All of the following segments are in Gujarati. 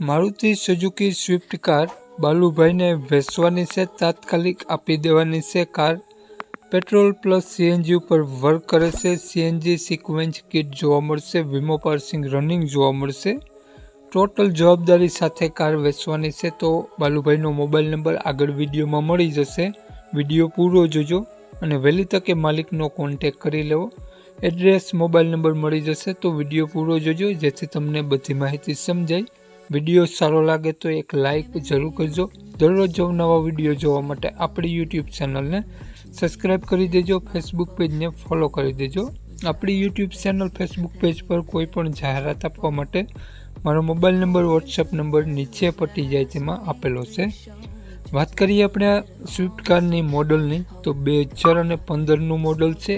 મારુતિ સુઝુકી સ્વિફ્ટ કાર બાલુભાઈને વેચવાની છે, તાત્કાલિક આપી દેવાની છે કાર. પેટ્રોલ પ્લસ સીએનજી ઉપર વર્ક કરે છે, સીએનજી સિક્વન્સ કિટ જોવા મળશે, વીમો પાર્સિંગ રનિંગ જોવા મળશે. ટોટલ જવાબદારી સાથે કાર વેચવાની છે, તો બાલુભાઈનો મોબાઈલ નંબર આગળ વિડીયોમાં મળી જશે. વીડિયો પૂરો જોજો અને વહેલી તકે માલિકનો કોન્ટેક કરી લેવો. એડ્રેસ, મોબાઈલ નંબર મળી જશે, તો વીડિયો પૂરો જોજો, જેથી તમને બધી માહિતી સમજાય. વીડિયો સારો લાગે તો એક લાઈક જરૂર કરજો. દરરોજ નવા વીડિયો જોવા માટે આપણી યુટ્યુબ ચેનલને સબસ્ક્રાઈબ કરી દેજો ફેસબુક પેજને ફોલો કરી દેજો. આપણી યુટ્યુબ ચેનલ ફેસબુક પેજ પર કોઈ પણ જાહેરાત આપવા માટે મારો મોબાઈલ નંબર વોટ્સએપ નંબર નીચે પટી જાય તેમાં આપેલો છે. વાત કરીએ આપણે સ્વિફ્ટ કારની મોડલની તો બે હજાર અને પંદરનું મોડલ છે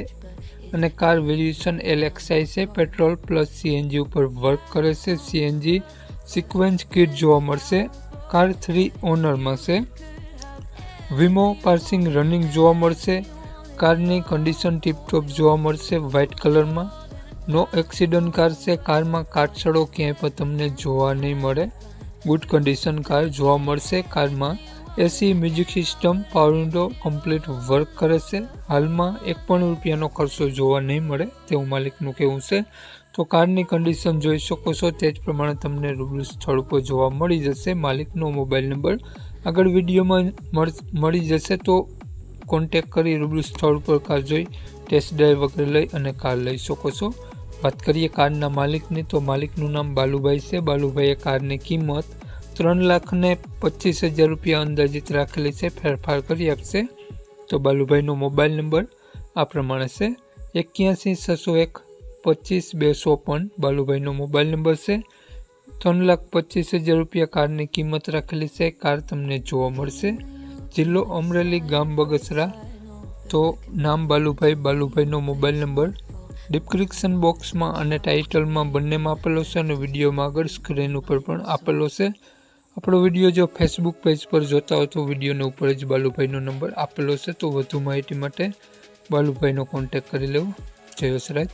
અને કાર વેલ્યુશન એલએક્સઆઈ છે. પેટ્રોલ પ્લસ સીએનજી ઉપર વર્ક કરે છે. સીએનજી સિક્વન્સ કિટ જોવા મળશે. કાર થ્રી ઓનરમાં છે. વીમો પાર્સિંગ રનિંગ જોવા મળશે. કારની કન્ડિશન ટીપટોપ જોવા મળશે વ્હાઇટ કલરમાં. નો એક્સિડન્ટ કાર છે. કારમાં કાટછડો ક્યાંય પણ તમને જોવા નહીં મળે. ગુડ કન્ડિશન કાર જોવા મળશે. કારમાં AC music system power window complete work કરે છે. હાલમાં એક પણ રૂપિયાનો ખર્ચો જોવા નહીં મળે તેવું માલિકનું કહેવું છે. તો કારની કન્ડિશન જોઈ શકો છો, તે જ પ્રમાણે તમને રૂબરૂ સ્થળ ઉપર જોવા મળી જશે. માલિકનો મોબાઈલ નંબર આગળ વિડીયોમાં મળી જશે તો કોન્ટેક કરી રૂબરૂ સ્થળ પર કાર જોઈ ટેસ્ટ ડ્રાઈવ વગેરે લઈ અને કાર લઈ શકો છો. વાત કરીએ કારના માલિકની, તો માલિકનું નામ બાલુભાઈ છે. બાલુભાઈએ કારની કિંમત ત્રણ લાખને પચીસ હજાર રૂપિયા અંદાજિત રાખેલી છે, ફેરફાર કરી આપશે. તો બાલુભાઈનો મોબાઈલ નંબર આ પ્રમાણે છે. એક્યાસી છસો એક પચીસ બેસો પણ બાલુભાઈનો મોબાઈલ નંબર છે. ત્રણ લાખ પચીસ હજાર રૂપિયા કારની કિંમત રાખેલી છે. કાર તમને જોવા મળશે. જિલ્લો અમરેલી ગામ બગસરા. તો નામ બાલુભાઈ. બાલુભાઈનો મોબાઈલ નંબર ડિસ્ક્રિપ્શન બોક્સમાં અને ટાઇટલમાં બંનેમાં આપેલો છે અને વિડીયોમાં આગળ સ્ક્રીન ઉપર પણ આપેલો છે. આપણો વીડિયો જો ફેસબુક પેજ પર જોતા હોય તો વિડીયોને ઉપર જ બાલુભાઈનો નંબર આપેલો છે, તો વધુ માહિતી માટે બાલુભાઈનો કોન્ટેક કરી લેવો. જય વસરાજ